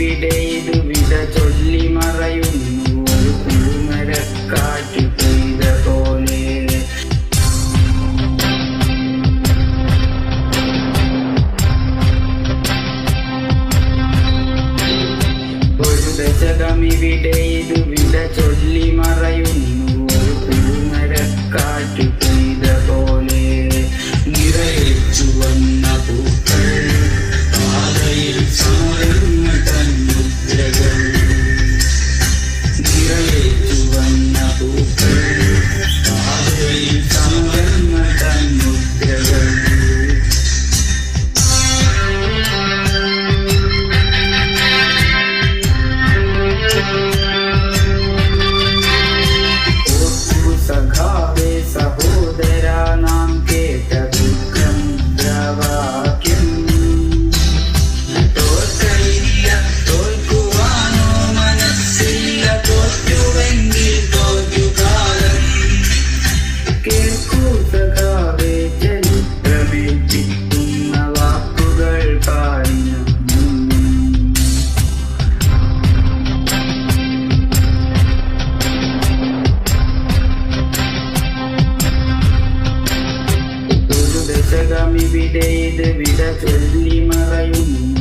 ഇവിടെ ചൊല്ലി മറയുന്നു. ഒരു കുളിമരക്കാറ്റ് പെയ്ത പോലെ ഒരു ദശകം ഇവിടെ ഇതു ഇവിടെ ഇത് വിട ചൊല്ലി മറയുന്നു.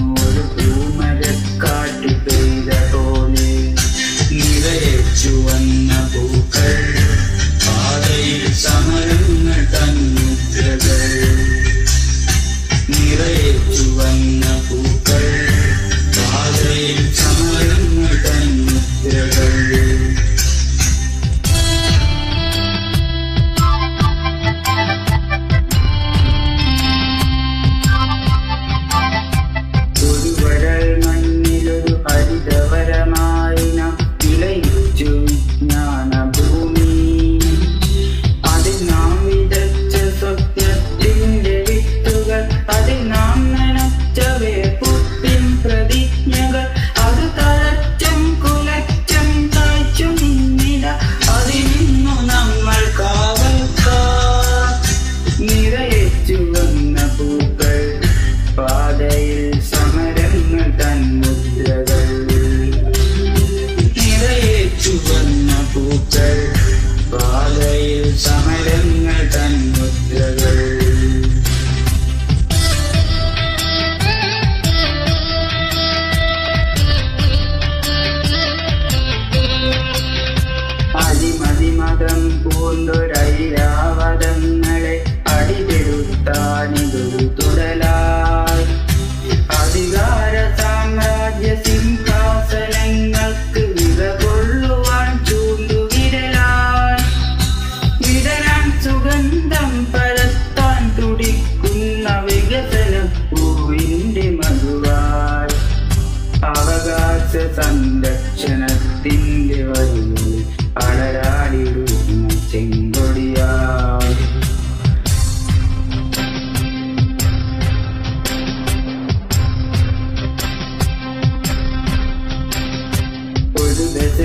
buồn đời đã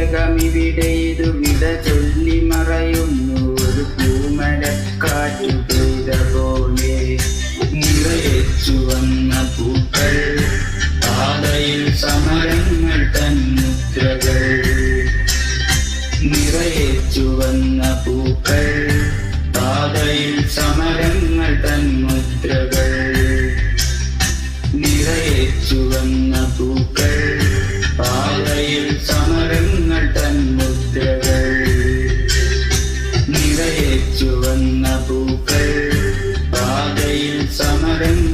മേഘമിവിടെ ഇതു വിട ചൊല്ലി മറയുന്നു ഒരു പൂമരക്കാറ്റു പെയ്ത പോലെ നിറയച്ചു വന്ന പൂക്കൾ. പാതയിൽ സമരങ്ങൾ തന്നുദ്രകൾ നിറയച്ചു വന്ന പൂക്കൾ. പാതയിൽ സമരങ്ങൾ തന്മുദ്രകൾ സമരം